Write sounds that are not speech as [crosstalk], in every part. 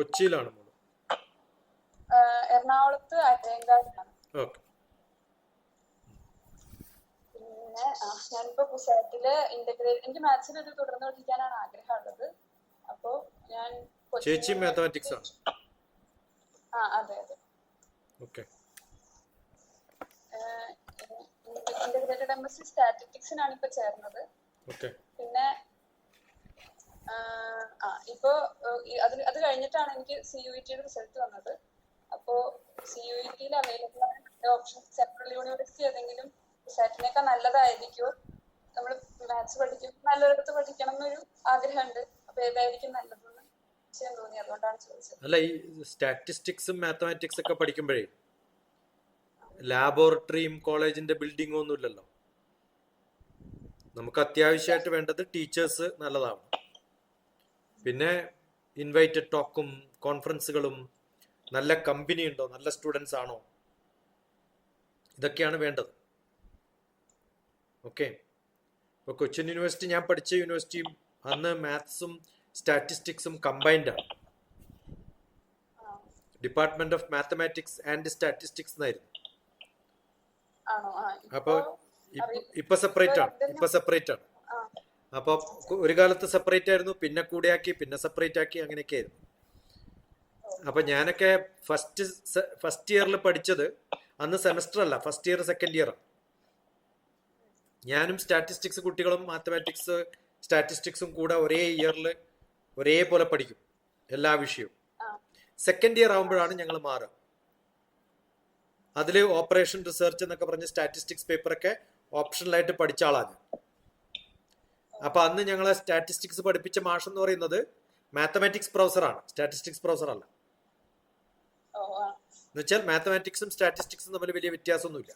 കൊച്ചിയിലാണ് മോൾ. എറണാകുളത്ത് ഓക്കെ. പിന്നെ ആ, ഞാനിപ്പോ കുസാറ്റിൽ ഇന്റഗ്രേറ്റ് എനിക്ക് മാത്സിൽ ഒരു തുടർന്ന് പഠിക്കാനാണ് ആഗ്രഹമുള്ളത്. അപ്പോ ഞാൻ ചേച്ചി മാത്തമാറ്റിക്സ് ആണ്. ആ അതെ അതെ. Okay. Integrated M S C സ്റ്റാറ്റിസ്റ്റിക്സിനാണ് ഇപ്പൊ ചേർന്നത്. പിന്നെ ഇപ്പോ അത് അത് കഴിഞ്ഞിട്ടാണ് എനിക്ക് സി യു ഇ ടിയുടെ റിസൾട്ട് വന്നത്. അപ്പോ സി യു ഇ ടിയിൽ അവൈലബിൾ ആയ ഓപ്ഷൻ സെൻട്രൽ യൂണിവേഴ്സിറ്റി ഏതെങ്കിലും സെറ്റിനേക്കാൾ നല്ലതായിരിക്കുമോ നമ്മൾ മാത്സ് പഠിക്കും നല്ലൊരിടത്ത് പഠിക്കണം എന്നൊരു ആഗ്രഹമുണ്ട്. അപ്പൊ ഏതായിരിക്കും നല്ലതെന്ന് അതുകൊണ്ടാണ് ചോദിച്ചത്. അല്ല ഈ സ്റ്റാറ്റിസ്റ്റിക്സും മാത്തമാറ്റിക്സ് ഒക്കെ പഠിക്കുമ്പോഴേ ലാബോറട്ടറിയും കോളേജിന്റെ ബിൽഡിംഗും ഒന്നും ഇല്ലല്ലോ നമുക്ക് അത്യാവശ്യമായിട്ട് വേണ്ടത് ടീച്ചേഴ്സ് നല്ലതാണ്. പിന്നെ ഇൻവൈറ്റഡ് ടോക്കും കോൺഫറൻസുകളും നല്ല കമ്പനി ഉണ്ടോ? നല്ല സ്റ്റുഡൻസ് ആണോ? ഇതൊക്കെയാണ് വേണ്ടത്. ഓക്കെ ഇപ്പോൾ കൊച്ചിൻ യൂണിവേഴ്സിറ്റി ഞാൻ പഠിച്ച യൂണിവേഴ്സിറ്റിയും അന്ന് മാത്സും സ്റ്റാറ്റിസ്റ്റിക്സും കമ്പൈൻഡ് ആണ്. Department of mathematics and statistics എന്നായിരുന്നു. അപ്പോൾ ഇപ്പൊ സെപ്പറേറ്റ് ആണ്. ഇപ്പൊ സെപ്പറേറ്റ് ആണ്. അപ്പോൾ ഒരു കാലത്ത് സെപ്പറേറ്റ് ആയിരുന്നു പിന്നെ കൂടെയാക്കി പിന്നെ സെപ്പറേറ്റ് ആക്കി അങ്ങനെയൊക്കെ ആയിരുന്നു. അപ്പൊ ഞാനൊക്കെ ഫസ്റ്റ് ഫസ്റ്റ് ഇയറിൽ പഠിച്ചത് അന്ന് സെമസ്റ്റർ അല്ല ഫസ്റ്റ് ഇയർ സെക്കൻഡ് ഇയർ ഞാനും സ്റ്റാറ്റിസ്റ്റിക്സ് കുട്ടികളും മാത്തമാറ്റിക്സ് സ്റ്റാറ്റിസ്റ്റിക്സും കൂടെ ഒരേ ഇയറിൽ ഒരേപോലെ പഠിക്കും എല്ലാ വിഷയവും. സെക്കൻഡ് ഇയർ ആകുമ്പോഴാണ് ഞങ്ങൾ മാറുക. അതിൽ ഓപ്പറേഷൻ റിസർച്ച് എന്നൊക്കെ പറഞ്ഞ സ്റ്റാറ്റിസ്റ്റിക്സ് പേപ്പറൊക്കെ ഓപ്ഷണലായിട്ട് പഠിച്ച ആളാണ് അപ്പൊ അന്ന് ഞങ്ങളെ സ്റ്റാറ്റിസ്റ്റിക്സ് പഠിപ്പിച്ച മാഷ് എന്ന് പറയുന്നത് മാത്തമാറ്റിക്സ് പ്രൊഫസറാണ് സ്റ്റാറ്റിസ്റ്റിക്സ് പ്രൊഫസർ അല്ല. എന്നുവെച്ചാൽ മാത്തമാറ്റിക്സും സ്റ്റാറ്റിസ്റ്റിക്സും തമ്മിൽ വലിയ വ്യത്യാസമൊന്നുമില്ല.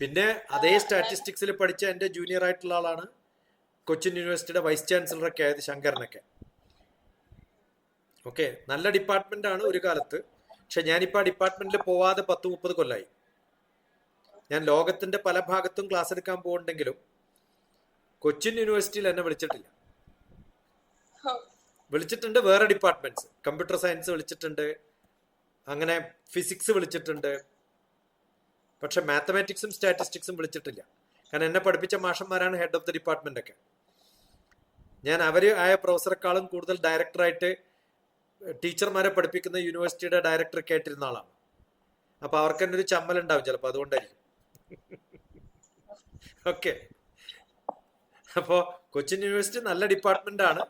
പിന്നെ അതേ സ്റ്റാറ്റിസ്റ്റിക്സിൽ പഠിച്ച എന്റെ ജൂനിയർ ആയിട്ടുള്ള ആളാണ് കൊച്ചിൻ യൂണിവേഴ്സിറ്റിയുടെ വൈസ് ചാൻസലർ ചാൻസലറൊക്കെ ആയത് ശങ്കരനൊക്കെ. ഓക്കെ നല്ല ഡിപ്പാർട്ട്മെന്റ് ആണ് ഒരു കാലത്ത്. പക്ഷെ ഞാനിപ്പോൾ ആ ഡിപ്പാർട്ട്മെന്റിൽ പോവാതെ പത്ത് മുപ്പത് കൊല്ലായി. ഞാൻ ലോകത്തിന്റെ പല ഭാഗത്തും ക്ലാസ് എടുക്കാൻ പോകുന്നുണ്ടെങ്കിലും കൊച്ചിൻ യൂണിവേഴ്സിറ്റിയിൽ എന്നെ വിളിച്ചിട്ടില്ല. വിളിച്ചിട്ടുണ്ട് വേറെ ഡിപ്പാർട്ട്മെന്റ്സ് കമ്പ്യൂട്ടർ സയൻസ് വിളിച്ചിട്ടുണ്ട്. അങ്ങനെ ഫിസിക്സ് വിളിച്ചിട്ടുണ്ട്. പക്ഷെ മാത്തമാറ്റിക്സും സ്റ്റാറ്റിസ്റ്റിക്സും വിളിച്ചിട്ടില്ല. കാരണം എന്നെ പഠിപ്പിച്ച മാഷന്മാരാണ് ഹെഡ് ഓഫ് ദി ഡിപ്പാർട്ട്മെന്റ് ഒക്കെ. ഞാൻ അവർ ആയ പ്രൊഫസറെക്കാളും കൂടുതൽ ഡയറക്ടറായിട്ട് ടീച്ചർമാരെ പഠിപ്പിക്കുന്ന യൂണിവേഴ്സിറ്റിയുടെ ഡയറക്ടർ കേട്ടിരുന്ന ആളാണ്. അപ്പൊ അവർക്ക് തന്നെ ഒരു ചമ്മൽ ഉണ്ടാവും ചിലപ്പോൾ അതുകൊണ്ടായിരിക്കും. [laughs] ഓക്കെ അപ്പോ കൊച്ചിൻ യൂണിവേഴ്സിറ്റി നല്ല ഡിപ്പാർട്ട്മെന്റ് ആണ്.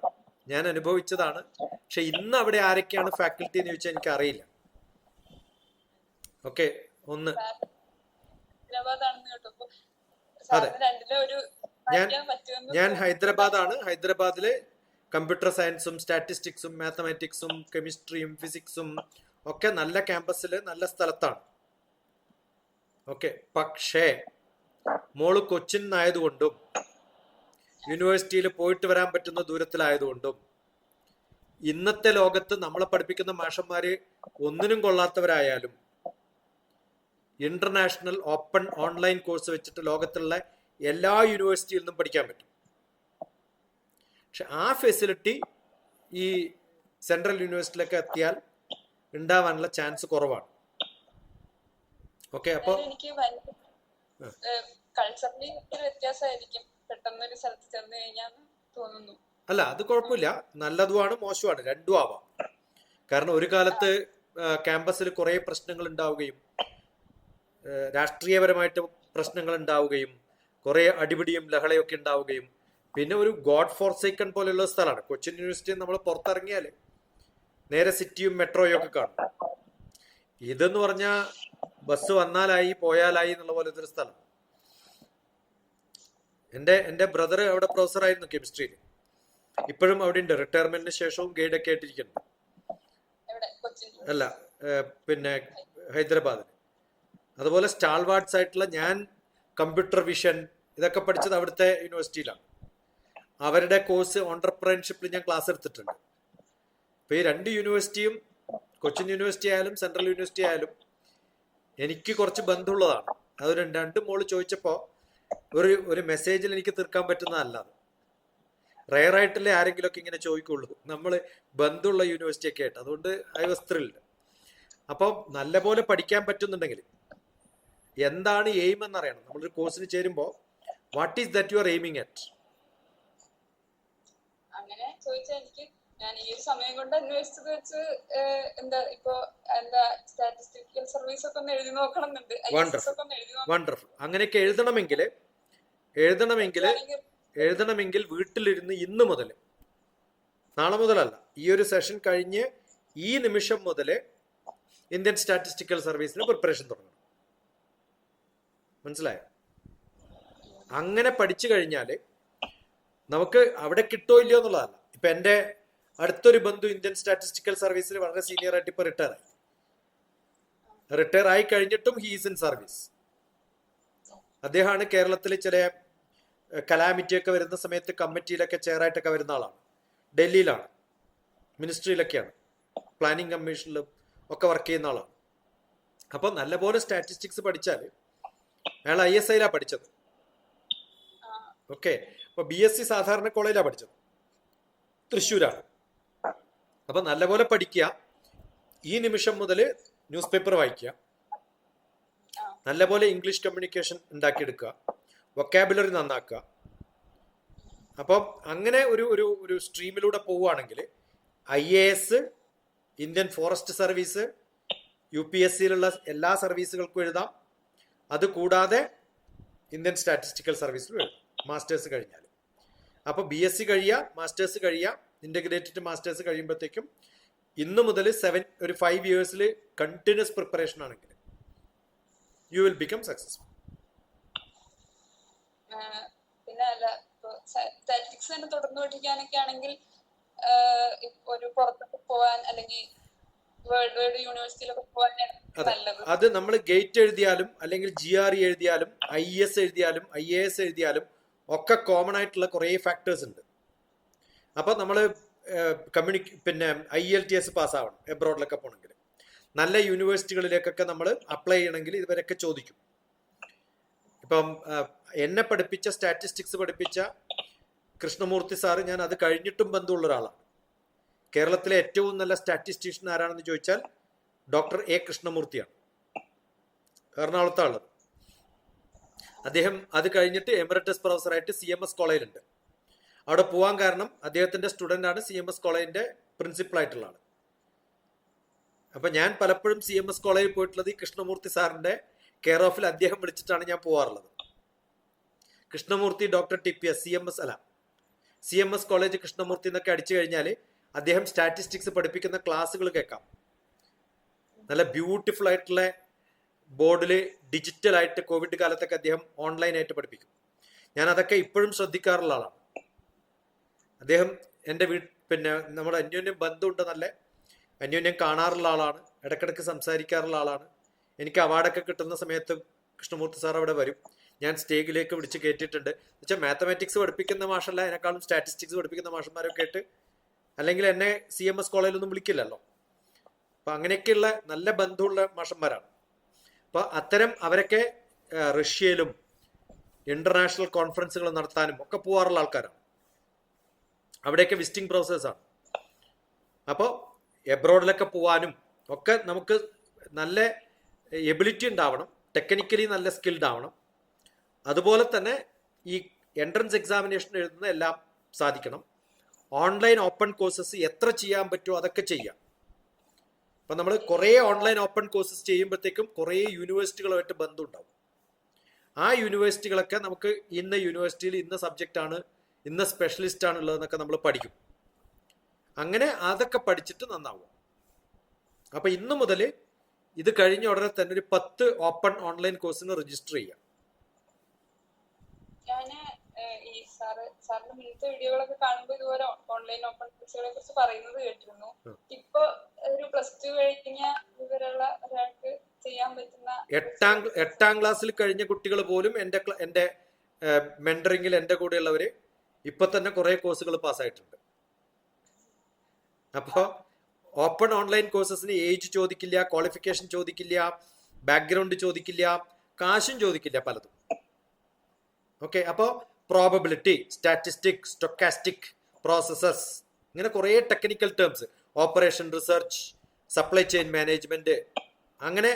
ഞാൻ അനുഭവിച്ചതാണ്. പക്ഷെ ഇന്ന് അവിടെ ആരൊക്കെയാണ് ഫാക്കൽറ്റി എന്ന് ചോദിച്ചാൽ എനിക്ക് അറിയില്ല ഓക്കെ ഒന്ന്. അതെ. ഞാൻ- ഞാൻ ഹൈദരാബാദ് ഹൈദരാബാദാണ്. ഹൈദരാബാദിലെ കമ്പ്യൂട്ടർ സയൻസും സ്റ്റാറ്റിസ്റ്റിക്സും മാത്തമാറ്റിക്സും കെമിസ്ട്രിയും ഫിസിക്സും ഒക്കെ നല്ല ക്യാമ്പസിൽ നല്ല സ്ഥലത്താണ്. ഓക്കെ പക്ഷേ മോൾ കൊച്ചിൻ ആയതുകൊണ്ടും യൂണിവേഴ്സിറ്റിയിൽ പോയിട്ട് വരാൻ പറ്റുന്ന ദൂരത്തിലായതുകൊണ്ടും ഇന്നത്തെ ലോകത്ത് നമ്മളെ പഠിപ്പിക്കുന്ന മാഷന്മാര് ഒന്നിനും കൊള്ളാത്തവരായാലും ഇന്റർനാഷണൽ ഓപ്പൺ ഓൺലൈൻ കോഴ്സ് വെച്ചിട്ട് ലോകത്തുള്ള എല്ലാ യൂണിവേഴ്സിറ്റിയിൽ നിന്നും പഠിക്കാൻ പറ്റും. പക്ഷെ ആ ഫെസിലിറ്റി ഈ സെൻട്രൽ യൂണിവേഴ്സിറ്റിയിലൊക്കെ എത്തിയാൽ ഉണ്ടാവാനുള്ള ചാൻസ് കുറവാണ്. ഓക്കെ അപ്പോൾ വ്യത്യാസമായിരിക്കും. പെട്ടെന്ന് ഒരു സ്ഥലത്ത് ചെന്ന് കഴിഞ്ഞാൽ തോന്നുന്നു. അല്ല അത് കുഴപ്പമില്ല. നല്ലതുമാണ് മോശമാണ്. രണ്ടും ആവാം. കാരണം ഒരു കാലത്ത് ക്യാമ്പസിൽ കുറെ പ്രശ്നങ്ങൾ ഉണ്ടാവുകയും രാഷ്ട്രീയപരമായിട്ട് പ്രശ്നങ്ങൾ ഉണ്ടാവുകയും കുറെ അടിപിടിയും ലഹളയൊക്കെ ഉണ്ടാവുകയും പിന്നെ ഒരു ഗോഡ് ഫോർസേക്കൺ പോലെയുള്ള സ്ഥലമാണ്. കൊച്ചിൻ യൂണിവേഴ്സിറ്റി നമ്മൾ പുറത്തിറങ്ങിയാൽ നേരെ സിറ്റിയും മെട്രോയും ഒക്കെ കാണും. ഇതെന്ന് പറഞ്ഞാൽ ബസ് വന്നാലായി പോയാലായി എന്നുള്ള പോലത്തെ ഒരു സ്ഥലം. എന്റെ എന്റെ ബ്രദർ അവിടെ പ്രൊഫസർ ആയിരുന്നു കെമിസ്ട്രിയിൽ ഇപ്പോഴും അവിടെ ഉണ്ട്. റിട്ടയർമെന്റിന് ശേഷവും ഗൈഡ് ഒക്കെ ആയിട്ടിരിക്കുന്നു. അല്ല പിന്നെ ഹൈദരാബാദ് അതുപോലെ സ്റ്റാൾവാർഡ്സ് ആയിട്ടുള്ള ഞാൻ കമ്പ്യൂട്ടർ വിഷൻ ഇതൊക്കെ പഠിച്ചത് അവിടുത്തെ യൂണിവേഴ്സിറ്റിയിലാണ് അവരുടെ കോഴ്സ് ഓണ്ടർപ്രനർഷിപ്പിൽ ഞാൻ ക്ലാസ് എടുത്തിട്ടുണ്ട്. അപ്പൊ ഈ രണ്ട് യൂണിവേഴ്സിറ്റിയും കൊച്ചിൻ യൂണിവേഴ്സിറ്റി ആയാലും സെൻട്രൽ യൂണിവേഴ്സിറ്റി ആയാലും എനിക്ക് കുറച്ച് ബന്ധമുള്ളതാണ് അത് രണ്ടും മോൾ ചോദിച്ചപ്പോൾ ഒരു ഒരു മെസ്സേജിൽ എനിക്ക് തീർക്കാൻ പറ്റുന്നതല്ല അത് റയർ ആയിട്ടല്ലേ ആരെങ്കിലും ഒക്കെ ഇങ്ങനെ ചോദിക്കുള്ളൂ. നമ്മൾ ബന്ധമുള്ള യൂണിവേഴ്സിറ്റി ഒക്കെ ആയിട്ട്. അതുകൊണ്ട് ഐ വാസ് ത്രിൽഡ് അപ്പം നല്ലപോലെ പഠിക്കാൻ പറ്റുന്നുണ്ടെങ്കിൽ എന്താണ് എയിം എന്നറിയണം. നമ്മളൊരു കോഴ്സിന് ചേരുമ്പോൾ what is that you are aiming at അങ്ങനെ ചോദിച്ചാൽ എനിക്ക് ഞാൻ ഈ ഒരു സമയം കൊണ്ട് അന്വേഷിച്ചത് വെച്ച് എന്താ ഇപ്പൊ എന്താ സ്റ്റാറ്റിസ്റ്റിക്കൽ സർവീസ് ഒക്കെ ഒന്ന് എഴുതി നോക്കണം. എന്നുണ്ട് വണ്ടർഫുൾ അങ്ങനെയൊക്കെ എഴുതണമെങ്കിൽ എഴുതണമെങ്കിൽ എഴുതണമെങ്കിൽ വീട്ടിലിരുന്ന് ഇന്ന് മുതൽ നാളെ മുതലല്ല ഈ ഒരു സെഷൻ കഴിഞ്ഞ് ഈ നിമിഷം മുതൽ ഇന്ത്യൻ സ്റ്റാറ്റിസ്റ്റിക്കൽ സർവീസിന് പ്രിപ്പറേഷൻ തുടങ്ങണം. മനസ്സിലായോ? അങ്ങനെ പഠിച്ചു കഴിഞ്ഞാൽ നമുക്ക് അവിടെ കിട്ടോ ഇല്ലയോ എന്നുള്ളതല്ല. ഇപ്പൊ എന്റെ അടുത്തൊരു ബന്ധു ഇന്ത്യൻ സ്റ്റാറ്റിസ്റ്റിക്കൽ സർവീസിൽ വളരെ സീനിയർ ആയിട്ട് ഇപ്പൊ റിട്ടയർ ആയി. റിട്ടയർ ആയി കഴിഞ്ഞിട്ടും ഹീസ് ഇൻ സർവീസ് അദ്ദേഹമാണ് കേരളത്തിൽ ചില കലാമിറ്റി ഒക്കെ വരുന്ന സമയത്ത് കമ്മിറ്റിയിലൊക്കെ ചെയറായിട്ടൊക്കെ വരുന്ന ആളാണ്. ഡൽഹിയിലാണ്. മിനിസ്ട്രിയിലൊക്കെയാണ് പ്ലാനിങ് കമ്മീഷനിലും ഒക്കെ വർക്ക് ചെയ്യുന്ന ആളാണ്. അപ്പോൾ നല്ലപോലെ സ്റ്റാറ്റിസ്റ്റിക്സ് പഠിച്ചാൽ അയാൾ ഐ എസ് ഐയിലാണ് പഠിച്ചത്. ഓക്കെ അപ്പോൾ ബി എസ് സി സാധാരണ കോളേജിലാണ് പഠിച്ചത്. തൃശ്ശൂരാണ്. അപ്പോൾ നല്ലപോലെ പഠിക്കുക. ഈ നിമിഷം മുതൽ ന്യൂസ് പേപ്പർ വായിക്കുക. നല്ലപോലെ ഇംഗ്ലീഷ് കമ്മ്യൂണിക്കേഷൻ ഉണ്ടാക്കിയെടുക്കുക. വൊക്കാബുലറി നന്നാക്കുക. അപ്പം അങ്ങനെ ഒരു ഒരു ഒരു സ്ട്രീമിലൂടെ പോവുകയാണെങ്കിൽ I A S Indian forest service U P S സിയിലുള്ള എല്ലാ സർവീസുകൾക്കും എഴുതാം. അത് കൂടാതെ ഇന്ത്യൻ സ്റ്റാറ്റിസ്റ്റിക്കൽ സർവീസിലും എഴുതാം. മാസ്റ്റേഴ്സ് കഴിഞ്ഞാൽ അപ്പോൾ ബി എസ് സി കഴിയുക മാസ്റ്റേഴ്സ് കഴിയുക ഇന്റഗ്രേറ്റഡ് മാസ്റ്റേഴ്സ് കഴിയുമ്പോഴത്തേക്കും ഇന്ന് മുതൽ സെവൻ ഒരു ഫൈവ് ഇയേഴ്സിൽ കണ്ടിന്യൂസ് പ്രിപ്പറേഷൻ ആണെങ്കിൽ യു വിൽ ബിക്കം സക്സസ്ഫുൾ പിന്നെ അല്ല തന്നെ തുടർന്ന് പഠിക്കാനൊക്കെ ആണെങ്കിൽ ഒരു പോവാൻ അല്ലെങ്കിൽ വേൾഡ് വൈഡ് യൂണിവേഴ്സിറ്റിയിലൊക്കെ പോവാനാണ് നല്ലത്. അത് നമ്മൾ ഗേറ്റ് എഴുതിയാലും അല്ലെങ്കിൽ ജി ആർ ഇ എഴുതിയാലും ഐ എസ് എഴുതിയാലും ഐ എ എസ് എഴുതിയാലും ഒക്കെ കോമൺ ആയിട്ടുള്ള കുറേ ഫാക്ടേഴ്സ് ഉണ്ട്. അപ്പോൾ നമ്മൾ കമ്മ്യൂണിക്ക പിന്നെ ഐ എൽ ടി എസ് പാസ്സാവണം എബ്രോഡിലൊക്കെ പോകണമെങ്കിൽ നല്ല യൂണിവേഴ്സിറ്റികളിലേക്കൊക്കെ നമ്മൾ അപ്ലൈ ചെയ്യണമെങ്കിൽ ഇവരൊക്കെ ചോദിക്കും. ഇപ്പം എന്നെ പഠിപ്പിച്ച സ്റ്റാറ്റിസ്റ്റിക്സ് പഠിപ്പിച്ച കൃഷ്ണമൂർത്തി സാറ് ഞാൻ അത് കഴിഞ്ഞിട്ടും ബന്ധമുള്ള ഒരാളാണ്. കേരളത്തിലെ ഏറ്റവും നല്ല സ്റ്റാറ്റിസ്റ്റീഷ്യൻ ആരാണെന്ന് ചോദിച്ചാൽ ഡോക്ടർ എ കൃഷ്ണമൂർത്തിയാണ്. എറണാകുളത്താണ് അദ്ദേഹം അത് കഴിഞ്ഞിട്ട് എമിററ്റസ് പ്രൊഫസറായിട്ട് സി എം എസ് കോളേജിലുണ്ട്. അവിടെ പോവാൻ കാരണം അദ്ദേഹത്തിന്റെ സ്റ്റുഡന്റ് ആണ് സി എം എസ് കോളേജിന്റെ പ്രിൻസിപ്പൾ ആയിട്ടുള്ള ആൾ അപ്പൊ ഞാൻ പലപ്പോഴും സി എം എസ് കോളേജിൽ പോയിട്ടുള്ളത് ഈ കൃഷ്ണമൂർത്തി സാറിന്റെ കെയർ ഓഫിൽ അദ്ദേഹം വിളിച്ചിട്ടാണ് ഞാൻ പോവാറുള്ളത്. Krishnamurthy doctor T P S C M S അല്ല. C M S college Krishnamurthy എന്നൊക്കെ അടിച്ചു കഴിഞ്ഞാൽ അദ്ദേഹം സ്റ്റാറ്റിസ്റ്റിക്സ് പഠിപ്പിക്കുന്ന ക്ലാസ്സുകൾ കേൾക്കാം. നല്ല ബ്യൂട്ടിഫുൾ ആയിട്ടുള്ള ബോർഡിൽ ഡിജിറ്റൽ ആയിട്ട് കോവിഡ് കാലത്തൊക്കെ അദ്ദേഹം ഓൺലൈനായിട്ട് പഠിപ്പിക്കും. ഞാൻ അതൊക്കെ ഇപ്പോഴും ശ്രദ്ധിക്കാറുള്ള ആളാണ്. അദ്ദേഹം എന്റെ വീ പിന്നെ നമ്മുടെ അന്യോന്യം ബന്ധമുണ്ട് നല്ല. അന്യോന്യം കാണാറുള്ള ആളാണ്. ഇടക്കിടക്ക് സംസാരിക്കാറുള്ള ആളാണ്. എനിക്ക് അവാർഡൊക്കെ കിട്ടുന്ന സമയത്ത് കൃഷ്ണമൂർത്തി സാർ അവിടെ വരും. ഞാൻ സ്റ്റേജിലേക്ക് വിളിച്ച് കയറ്റിയിട്ടുണ്ട് വെച്ചാൽ മാത്തമാറ്റിക്സ് പഠിപ്പിക്കുന്ന മാഷല്ല എന്നെക്കാളും സ്റ്റാറ്റിസ്റ്റിക്സ് പഠിപ്പിക്കുന്ന മാഷന്മാരൊക്കെ ആയിട്ട് അല്ലെങ്കിൽ എന്നെ സി എം എസ് കോളേജിലൊന്നും വിളിക്കില്ലല്ലോ. അപ്പൊ അങ്ങനെയൊക്കെയുള്ള നല്ല ബന്ധമുള്ള മാഷന്മാരാണ്. അപ്പൊ അത്തരം അവരൊക്കെ റഷ്യയിലും ഇന്റർനാഷണൽ കോൺഫറൻസുകൾ നടത്താനും ഒക്കെ പോകാറുള്ള ആൾക്കാരാണ്. അവിടെയൊക്കെ വിസിറ്റിംഗ് പ്രോസസ്സാണ് അപ്പോൾ എബ്രോഡിലൊക്കെ പോകാനും ഒക്കെ നമുക്ക് നല്ല എബിലിറ്റി ഉണ്ടാവണം ടെക്നിക്കലി നല്ല സ്കിൽഡ് ആവണം. അതുപോലെ തന്നെ ഈ എൻട്രൻസ് എക്സാമിനേഷൻ എഴുതുന്ന എല്ലാം സാധിക്കണം. ഓൺലൈൻ ഓപ്പൺ കോഴ്സസ് എത്ര ചെയ്യാൻ പറ്റുമോ അതൊക്കെ ചെയ്യാം. അപ്പം നമ്മൾ കുറേ ഓൺലൈൻ ഓപ്പൺ കോഴ്സസ് ചെയ്യുമ്പോഴത്തേക്കും കുറേ യൂണിവേഴ്സിറ്റികളുമായിട്ട് ബന്ധമുണ്ടാവും ആ യൂണിവേഴ്സിറ്റികളൊക്കെ നമുക്ക് ഇന്ന യൂണിവേഴ്സിറ്റിയിൽ ഇന്ന സബ്ജക്റ്റാണ് ഇന്ന സ്പെഷ്യലിസ്റ്റ് ആണ് ഉള്ളതെന്നൊക്കെ നമ്മൾ പഠിക്കും. അങ്ങനെ അതൊക്കെ പഠിച്ചിട്ട് നന്നാവും. അപ്പൊ ഇന്ന് മുതൽ ഇത് കഴിഞ്ഞ ഉടനെ തന്നെ ഒരു പത്ത് ഓപ്പൺ ഓൺലൈൻ കോഴ്സിന് രജിസ്റ്റർ ചെയ്യാം. ഈ സാറ് സാറിന്റെ മുന്നത്തെ വീഡിയോകളൊക്കെ കാണുമ്പോൾ ഇതുപോലെ ഓൺലൈൻ ഓപ്പൺ കോഴ്സുകളെ കുറിച്ച് പറയുന്നത് കേട്ടിരുന്നു. ഉം. ഇപ്പൊ ഒരു പ്ലസ് ടു കഴിഞ്ഞ ഇവരുള്ള ഒരാൾക്ക് ചെയ്യാൻ പറ്റുന്ന എട്ടാം എട്ടാം ക്ലാസ്സിൽ കഴിഞ്ഞ കുട്ടികൾ പോലും എന്റെ എന്റെ മെന്ററിംഗിൽ എന്റെ കൂടെയുള്ളവര് ഇപ്പൊ തന്നെ കുറെ കോഴ്സുകൾ പാസ്സായിട്ടുണ്ട് അപ്പോൾ ഓപ്പൺ ഓൺലൈൻ കോഴ്സസിന് ഏജ് ചോദിക്കില്ല ക്വാളിഫിക്കേഷൻ ചോദിക്കില്ല ബാക്ക്ഗ്രൗണ്ട് ചോദിക്കില്ല കാശും ചോദിക്കില്ല പലതും. ഓക്കെ അപ്പോൾ പ്രോബബിലിറ്റി സ്റ്റാറ്റിസ്റ്റിക് സ്റ്റൊക്കാസ്റ്റിക് പ്രോസസ്സസ് ഇങ്ങനെ കുറേ technical terms operation research supply chain management അങ്ങനെ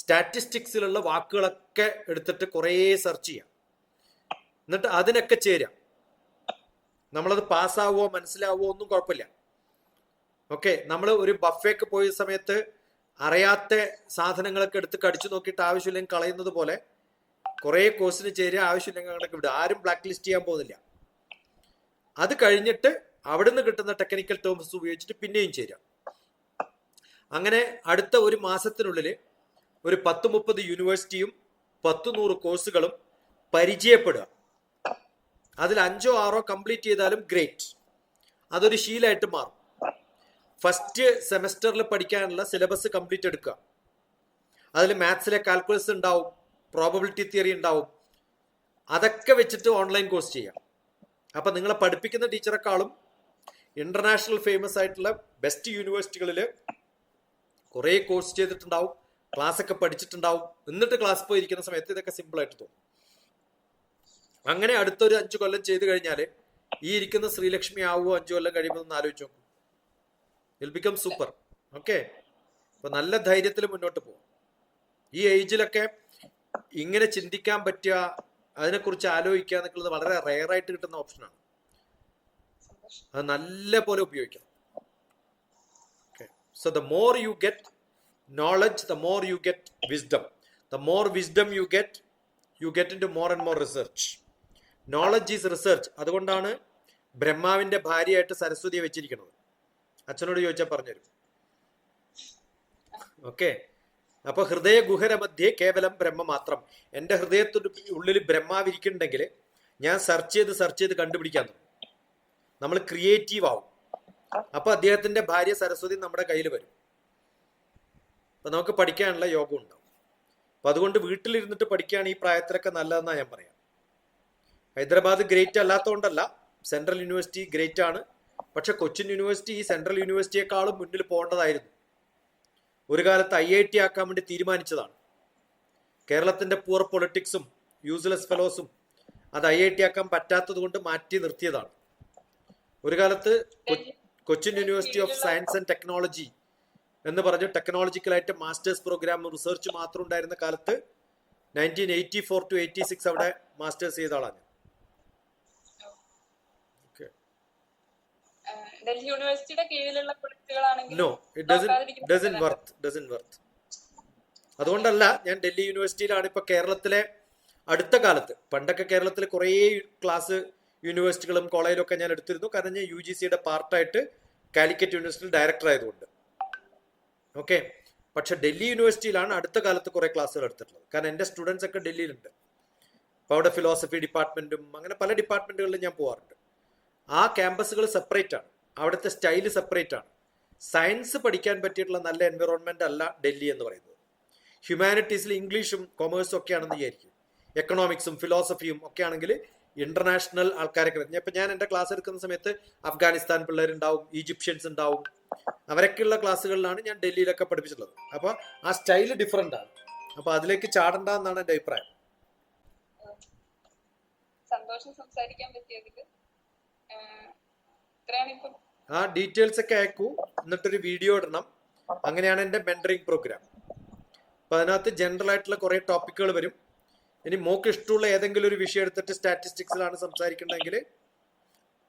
സ്റ്റാറ്റിസ്റ്റിക്സിലുള്ള വാക്കുകളൊക്കെ എടുത്തിട്ട് കുറേ സെർച്ച് ചെയ്യാം. എന്നിട്ട് അതിനൊക്കെ ചേരാം. നമ്മളത് പാസ്സാവോ മനസ്സിലാവോ ഒന്നും കുഴപ്പമില്ല. ഓക്കെ നമ്മൾ ഒരു ബഫേക്ക് പോയ സമയത്ത് അറിയാത്ത സാധനങ്ങളൊക്കെ എടുത്ത് കടിച്ചു നോക്കിയിട്ട് ആവശ്യമില്ലെങ്കിൽ കളയുന്നത് പോലെ കുറേ കോഴ്സിന് ചേരുക ആവശ്യമില്ലെങ്കിൽ അങ്ങോട്ടൊക്കെ വിടുക. ആരും ബ്ലാക്ക് ലിസ്റ്റ് ചെയ്യാൻ പോകുന്നില്ല. അത് കഴിഞ്ഞിട്ട് അവിടുന്ന് കിട്ടുന്ന ടെക്നിക്കൽ ടേംസ് ഉപയോഗിച്ചിട്ട് പിന്നെയും ചേരുക. അങ്ങനെ അടുത്ത ഒരു മാസത്തിനുള്ളിൽ ഒരു പത്ത് മുപ്പത് യൂണിവേഴ്സിറ്റിയും പത്ത് നൂറ് കോഴ്സുകളും പരിചയപ്പെടുക. അതിൽ അഞ്ചോ ആറോ കംപ്ലീറ്റ് ചെയ്താലും ഗ്രേറ്റ് അതൊരു ശീലമായിട്ട് മാറും. ഫസ്റ്റ് സെമസ്റ്ററിൽ പഠിക്കാനുള്ള സിലബസ് കംപ്ലീറ്റ് എടുക്കുക. അതിൽ മാത്സിലെ കാൽക്കുലസ് ഉണ്ടാവും പ്രോബബിലിറ്റി തിയറി ഉണ്ടാവും. അതൊക്കെ വെച്ചിട്ട് ഓൺലൈൻ കോഴ്സ് ചെയ്യാം. അപ്പം നിങ്ങളെ പഠിപ്പിക്കുന്ന ടീച്ചറെക്കാളും ഇന്റർനാഷണൽ ഫേമസ് ആയിട്ടുള്ള ബെസ്റ്റ് യൂണിവേഴ്സിറ്റികളിൽ കുറേ കോഴ്സ് ചെയ്തിട്ടുണ്ടാവും ക്ലാസ് ഒക്കെ പഠിച്ചിട്ടുണ്ടാവും. എന്നിട്ട് ക്ലാസ് പോയിരിക്കുന്ന സമയത്ത് ഇതൊക്കെ സിമ്പിൾ ആയിട്ട് തോന്നും. അങ്ങനെ അടുത്തൊരു അഞ്ചു കൊല്ലം ചെയ്തു കഴിഞ്ഞാൽ ഈ ഇരിക്കുന്ന ശ്രീലക്ഷ്മി ആവുമോ അഞ്ചു കൊല്ലം കഴിയുമ്പോൾ ഒന്ന് ആലോചിച്ച് നോക്കും. വിൽ ബിക്കം സൂപ്പർ ഓക്കെ അപ്പൊ നല്ല ധൈര്യത്തിൽ മുന്നോട്ട് പോകും ഈ ഏജിലൊക്കെ ഇങ്ങനെ ചിന്തിക്കാൻ പറ്റുക അതിനെക്കുറിച്ച് ആലോചിക്കുക എന്നുള്ളത് വളരെ റെയർ ആയിട്ട് കിട്ടുന്ന ഓപ്ഷനാണ് അത് നല്ല പോലെ ഉപയോഗിക്കണം. So the more you get knowledge the more you get wisdom the more wisdom you get you get into more and more research knowledge is research അതുകൊണ്ടാണ് ബ്രഹ്മാവിന്റെ ഭാര്യയായിട്ട് സരസ്വതിയെ വെച്ചിരിക്കുന്നത്. അച്ഛനോട് ചോദിച്ചാൽ പറഞ്ഞുതരും. ഓക്കെ അപ്പൊ ഹൃദയ ഗുഹര മധ്യേ കേവലം ബ്രഹ്മ മാത്രം. എന്റെ ഹൃദയത്തിന്റെ ഉള്ളിൽ ബ്രഹ്മാവിരിക്കുന്നുണ്ടെങ്കിൽ ഞാൻ സെർച്ച് ചെയ്ത് സെർച്ച് ചെയ്ത് കണ്ടുപിടിക്കാൻ നമ്മൾ ക്രിയേറ്റീവ് ആവും. അപ്പൊ അദ്ദേഹത്തിന്റെ ഭാര്യ സരസ്വതി നമ്മുടെ കയ്യിൽ വരും. അപ്പൊ നമുക്ക് പഠിക്കാനുള്ള യോഗം ഉണ്ടാവും. അപ്പൊ അതുകൊണ്ട് വീട്ടിലിരുന്നിട്ട് പഠിക്കുകയാണ് ഈ പ്രായത്തിലൊക്കെ നല്ലതെന്നാണ് ഞാൻ പറയാം. ഹൈദരാബാദ് ഗ്രേറ്റ് അല്ലാത്തതുകൊണ്ടല്ല സെൻട്രൽ യൂണിവേഴ്സിറ്റി ഗ്രേറ്റ് ആണ്. പക്ഷെ കൊച്ചിൻ യൂണിവേഴ്സിറ്റി ഈ സെൻട്രൽ യൂണിവേഴ്സിറ്റിയെക്കാളും മുന്നിൽ പോകേണ്ടതായിരുന്നു. ഒരു കാലത്ത് ഐ ഐ ടി ആക്കാൻ വേണ്ടി തീരുമാനിച്ചതാണ്. കേരളത്തിന്റെ പൂർ പൊളിറ്റിക്സും യൂസ്ലെസ് ഫെലോസും അത് ഐ ഐ ടി ആക്കാൻ പറ്റാത്തത് കൊണ്ട് മാറ്റി നിർത്തിയതാണ്. ഒരു കാലത്ത് Cochin university of science and technology എന്ന് പറഞ്ഞ് ടെക്നോളജിക്കലായിട്ട് മാസ്റ്റേഴ്സ് പ്രോഗ്രാം റിസർച്ച് മാത്രം ഉണ്ടായിരുന്ന കാലത്ത് nineteen eighty four to eighty six അവിടെ മാസ്റ്റേഴ്സ് ചെയ്ത ആളാണ് ഓക്കെ ഏഹ് ഡൽഹി യൂണിവേഴ്സിറ്റിയുടെ കീഴിലുള്ള പ്രൊജക്ടുകളാണെങ്കിൽ അതുകൊണ്ടല്ല ഞാൻ ഡൽഹി യൂണിവേഴ്സിറ്റിയിലാണ് ഇപ്പൊ കേരളത്തിലെ അടുത്ത കാലത്ത്. പണ്ടൊക്കെ കേരളത്തിൽ കുറേ ക്ലാസ് യൂണിവേഴ്സിറ്റികളും കോളേജിലും ഒക്കെ ഞാൻ എടുത്തിരുന്നു. കാരണം ഞാൻ യു ജി സിയുടെ പാർട്ടായിട്ട് കാലിക്കറ്റ് യൂണിവേഴ്സിറ്റിയിൽ ഡയറക്ടർ ആയതുകൊണ്ട്. ഓക്കെ പക്ഷെ ഡൽഹി യൂണിവേഴ്സിറ്റിയിലാണ് അടുത്ത കാലത്ത് കുറെ ക്ലാസ്സുകൾ എടുത്തിട്ടുള്ളത്. കാരണം എന്റെ സ്റ്റുഡൻസ് ഒക്കെ ഡൽഹിയിലുണ്ട്. അപ്പോൾ അവിടെ ഫിലോസഫി ഡിപ്പാർട്ട്മെന്റും അങ്ങനെ പല ഡിപ്പാർട്ട്മെന്റുകളിലും ഞാൻ പോകാറുണ്ട് ആ ക്യാമ്പസുകൾ സെപ്പറേറ്റ് ആണ്. അവിടുത്തെ സ്റ്റൈൽ സെപ്പറേറ്റ് ആണ്. സയൻസ് പഠിക്കാൻ പറ്റിയിട്ടുള്ള നല്ല എൻവയറോൺമെന്റ് അല്ല ഡൽഹി എന്ന് പറയുന്നത്. ഹ്യൂമാനിറ്റീസിൽ ഇംഗ്ലീഷും കൊമേഴ്സും ഒക്കെ ആണെന്ന് വിചാരിക്കും. എക്കണോമിക്സും ഫിലോസഫിയും ഒക്കെ ആണെങ്കിൽ ഇന്റർനാഷണൽ ആൾക്കാരൊക്കെ വരുന്നത് ഇപ്പൊ ഞാൻ എന്റെ ക്ലാസ് എടുക്കുന്ന സമയത്ത് അഫ്ഗാനിസ്ഥാൻ പിള്ളേരുണ്ടാവും ഈജിപ്ഷ്യൻസ് ഉണ്ടാവും. അവരൊക്കെയുള്ള ക്ലാസ്സുകളിലാണ് ഞാൻ ഡൽഹിയിലൊക്കെ പഠിപ്പിച്ചിട്ടുള്ളത്. അപ്പോൾ ആ സ്റ്റൈൽ ഡിഫറെന്റ് ആണ്. അപ്പോൾ അതിലേക്ക് ചാടണ്ട എന്നാണ് എന്റെ അഭിപ്രായം. സന്തോഷം സംസാരിക്കാൻ പറ്റിയതിൽ ഇത്രയാണ് ഇപ്പം ആ ഡീറ്റെയിൽസ് ഒക്കെ അയക്കൂ. എന്നിട്ടൊരു വീഡിയോ ഇടണം. അങ്ങനെയാണ് എന്റെ മെന്ററിങ് പ്രോഗ്രാം അപ്പം അതിനകത്ത് ജനറൽ ആയിട്ടുള്ള കുറേ ടോപ്പിക്കുകൾ വരും. ഇനി മോക്ക് ഇഷ്ടമുള്ള ഏതെങ്കിലും ഒരു വിഷയം എടുത്തിട്ട് സ്റ്റാറ്റിസ്റ്റിക്സിലാണ് സംസാരിക്കേണ്ടതെങ്കിൽ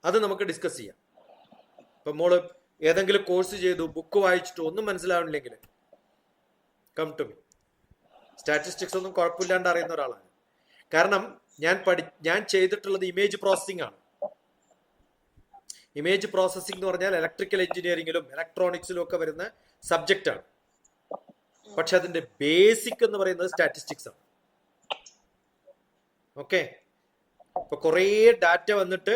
അത് നമുക്ക് ഡിസ്കസ് ചെയ്യാം. ഇപ്പം മോൾ ഏതെങ്കിലും കോഴ്സ് ചെയ്തു ബുക്ക് വായിച്ചിട്ട് ഒന്നും മനസ്സിലാവണില്ലെങ്കിൽ കം ടു മീ സ്റ്റാറ്റിസ്റ്റിക്സ് ഒന്നും കുഴപ്പമില്ലാണ്ട് അറിയുന്ന ഒരാളാണ്. കാരണം ഞാൻ പഠി ഞാൻ ചെയ്തിട്ടുള്ളത് ഇമേജ് പ്രോസസ്സിംഗ് ആണ്. ഇമേജ് പ്രോസസ്സിംഗ് എന്ന് പറഞ്ഞാൽ ഇലക്ട്രിക്കൽ എഞ്ചിനീയറിംഗിലും ഇലക്ട്രോണിക്സിലും ഒക്കെ വരുന്ന സബ്ജക്റ്റ് ആണ്. പക്ഷെ അതിന്റെ ബേസിക് എന്ന് പറയുന്നത് സ്റ്റാറ്റിസ്റ്റിക്സ് ആണ്. ഓക്കെ ഇപ്പൊ കുറേ ഡാറ്റ വന്നിട്ട്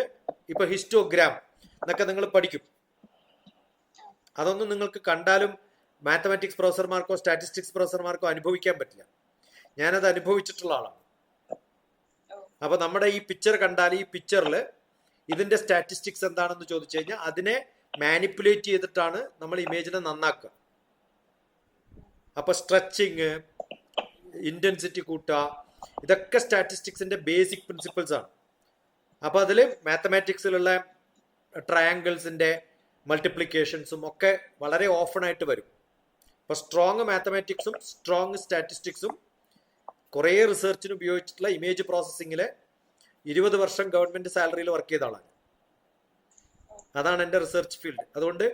ഇപ്പൊ ഹിസ്റ്റോഗ്രാം എന്നൊക്കെ നിങ്ങൾ പഠിക്കും. അതൊന്നും നിങ്ങൾക്ക് കണ്ടാലും മാത്തമാറ്റിക്സ് പ്രൊഫസർമാർക്കോ സ്റ്റാറ്റിസ്റ്റിക്സ് പ്രൊഫസർമാർക്കോ അനുഭവിക്കാൻ പറ്റില്ല. ഞാനത് അനുഭവിച്ചിട്ടുള്ള ആളാണ്. അപ്പൊ നമ്മുടെ ഈ പിക്ചർ കണ്ടാൽ ഈ പിക്ചറിൽ ഇതിന്റെ സ്റ്റാറ്റിസ്റ്റിക്സ് എന്താണെന്ന് ചോദിച്ചു കഴിഞ്ഞാൽ അതിനെ മാനിപ്പുലേറ്റ് ചെയ്തിട്ടാണ് നമ്മൾ ഇമേജിനെ നന്നാക്കുക. അപ്പൊ സ്ട്രെച്ചിങ് ഇന്റൻസിറ്റി കൂട്ടുക ഇതൊക്കെ സ്റ്റാറ്റിസ്റ്റിക്സിന്റെ ബേസിക് പ്രിൻസിപ്പിൾസ് ആണ്. അപ്പൊ അതിൽ മാത്തമാറ്റിക്സിലുള്ള ട്രയാങ്കിൾസിന്റെ മൾട്ടിപ്ലിക്കേഷൻസും ഒക്കെ വളരെ ഓഫൺ ആയിട്ട് വരും. അപ്പൊ സ്ട്രോങ് മാത്തമാറ്റിക്സും സ്ട്രോങ് സ്റ്റാറ്റിസ്റ്റിക്സും കുറേ റിസർച്ചിന് ഉപയോഗിച്ചിട്ടുള്ള ഇമേജ് പ്രോസസ്സിങ്ങിലെ ഇരുപത് വർഷം ഗവൺമെന്റ് സാലറിയിൽ വർക്ക് ചെയ്ത ആളാണ്. അതാണ് എന്റെ റിസർച്ച് ഫീൽഡ് അതുകൊണ്ട്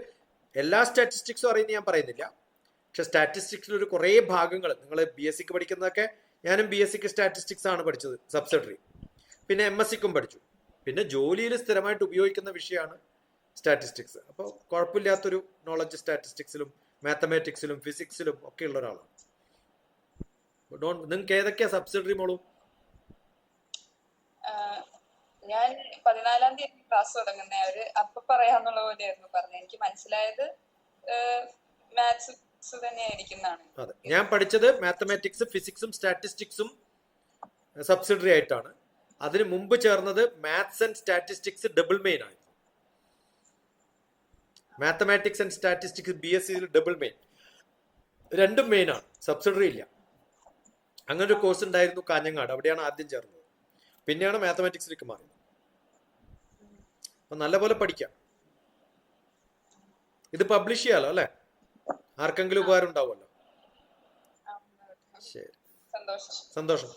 എല്ലാ സ്റ്റാറ്റിസ്റ്റിക്സും അറിയുന്ന ഞാൻ പറയുന്നില്ല. പക്ഷെ സ്റ്റാറ്റിസ്റ്റിക്സിൽ ഒരു കുറേ ഭാഗങ്ങൾ നിങ്ങൾ ബി എസ് സിക്ക് പഠിക്കുന്നതൊക്കെ ഞാനും ബി എസ് സിക്ക് സ്റ്റാറ്റിസ്റ്റിക്സ് ആണ് പഠിച്ചത് സബ്സിഡറി പിന്നെ എം എസ് സിക്കും പഠിച്ചു. പിന്നെ ജോലിയിൽ സ്ഥിരമായിട്ട് ഉപയോഗിക്കുന്ന വിഷയമാണ് സ്റ്റാറ്റിസ്റ്റിക്സ് അപ്പോൾ കുഴപ്പമില്ലാത്തൊരു നോളജ് സ്റ്റാറ്റിസ്റ്റിക്സിലും മാത്തമാറ്റിക്സിലും ഫിസിക്സിലും ഒക്കെ ഉള്ള ഒരാളാണ്. ഡോണ്ട് നിങ്ങൾക്ക് ഏതൊക്കെയാ സബ്സിഡറി മോളും? ഞാൻ പതിനാലാം തീയതി ക്ലാസ് തുടങ്ങുന്ന. അവർ അപ്പൊ പറയാന്നുള്ള പോലെയായിരുന്നു പറഞ്ഞത്. എനിക്ക് മനസ്സിലായത് മാത്സ് തന്നെയായിരിക്കുന്നതാണ് ഞാൻ പഠിച്ചത് മാത്തമാറ്റിക്സ് ഫിസിക്സും സ്റ്റാറ്റിസ്റ്റിക്സും സബ്സിഡറി ആയിട്ടാണ്. അതിന് മുമ്പ് ചേർന്നത് maths and statistics double main ആണ് mathematics and statistics B S സിയിൽ ഡബിൾ മെയിൻ രണ്ടും മെയിൻ ആണ്. സബ്സിഡറി ഇല്ല. അങ്ങനെ ഒരു കോഴ്സ് ഉണ്ടായിരുന്നു കാഞ്ഞങ്ങാട്. അവിടെയാണ് ആദ്യം ചേർന്നത്. പിന്നെയാണ് മാത്തമാറ്റിക്സിലേക്ക് മാറിയത്. അപ്പൊ നല്ലപോലെ പഠിക്കാം. ഇത് പബ്ലിഷ് ചെയ്യാലോ അല്ലെ? ആർക്കെങ്കിലും ഉപകാരം ഉണ്ടാവുമല്ലോ. ശരി. സന്തോഷം.